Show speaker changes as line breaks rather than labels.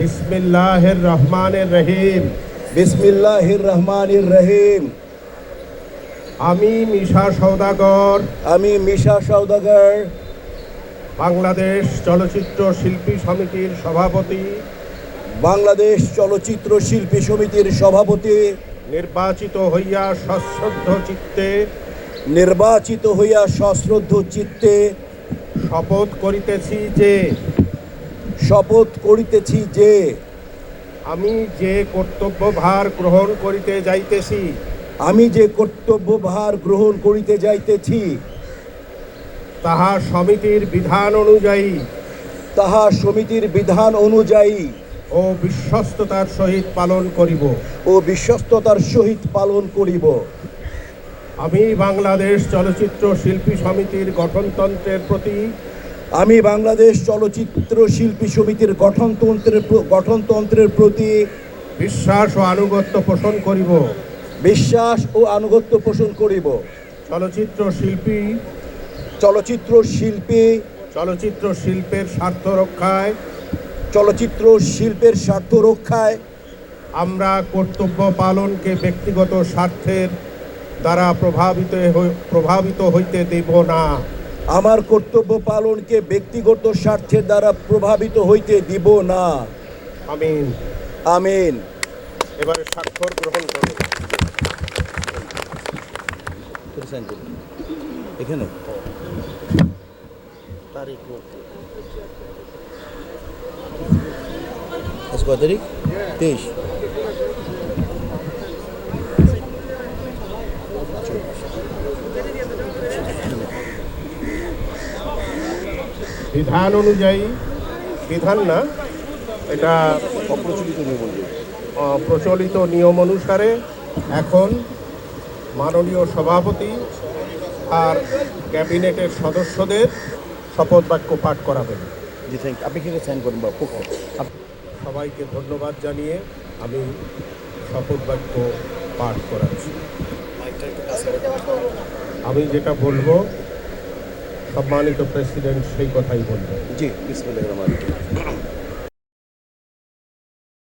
বিসমিল্লাহির রহমানির রহিম।
বিসমিল্লাহির রহমানির রহিম।
আমি মিশা সৌদাগর
আমি মিশা সওদাগর।
বাংলাদেশ চলচ্চিত্র শিল্পী সমিতির সভাপতি।
বাংলাদেশ চলচ্চিত্র শিল্পী সমিতির সভাপতি।
নির্বাচিত হইয়া সশ্রদ্ধ চিত্তে।
নির্বাচিত হইয়া সশ্রদ্ধ চিত্তে।
শপথ করিতেছি যে
শপথ করিতেছি যে
আমি যে কর্তব্যভার গ্রহণ করিতে যাইতেছি
আমি যে কর্তব্যভার গ্রহণ করিতে যাইতেছি
তাহা সমিতির বিধান অনুযায়ী
তাহা সমিতির বিধান অনুযায়ী
ও বিশ্বস্ততার সহিত পালন করিব।
ও বিশ্বস্ততার সহিত পালন করিব।
আমি বাংলাদেশ চলচ্চিত্র শিল্পী সমিতির গঠনতন্ত্রের প্রতি
আমি বাংলাদেশ চলচ্চিত্র শিল্পী সমিতির গঠনতন্ত্রের গঠনতন্ত্রের প্রতি
বিশ্বাস ও আনুগত্য পোষণ করিব।
বিশ্বাস ও আনুগত্য পোষণ করিব।
চলচ্চিত্র শিল্পী
চলচ্চিত্র শিল্পী
চলচ্চিত্র শিল্পের স্বার্থ রক্ষায়
চলচ্চিত্র শিল্পের স্বার্থ রক্ষায়
আমরা কর্তব্য পালনকে ব্যক্তিগত স্বার্থের দ্বারা প্রভাবিত প্রভাবিত হইতে দেব না।
আমার কর্তব্য পালনকে ব্যক্তিগত স্বার্থের দ্বারা প্রভাবিত হইতে দিব না।
আমিন।
আমিন।
এবারে স্বাক্ষর গ্রহণ করুন।
এখানে। আজ কয় তারিখ? তেইশ।
বিধান অনুযায়ী বিধান না এটা
অপ্রচলিত নিয়ম
প্রচলিত নিয়ম অনুসারে এখন মাননীয় সভাপতি আর ক্যাবিনেটের সদস্যদের শপথ বাক্য পাঠ করাবেন।
জি থ্যাংক আপনি সাইন করুন
সবাইকে ধন্যবাদ জানিয়ে আমি শপথ বাক্য পাঠ করাচ্ছি। আমি যেটা বলব সম্মানিত প্রেসিডেন্ট সেই কথাই বলবেন
জি বিসমিল্লাহির রহমানির রহিম।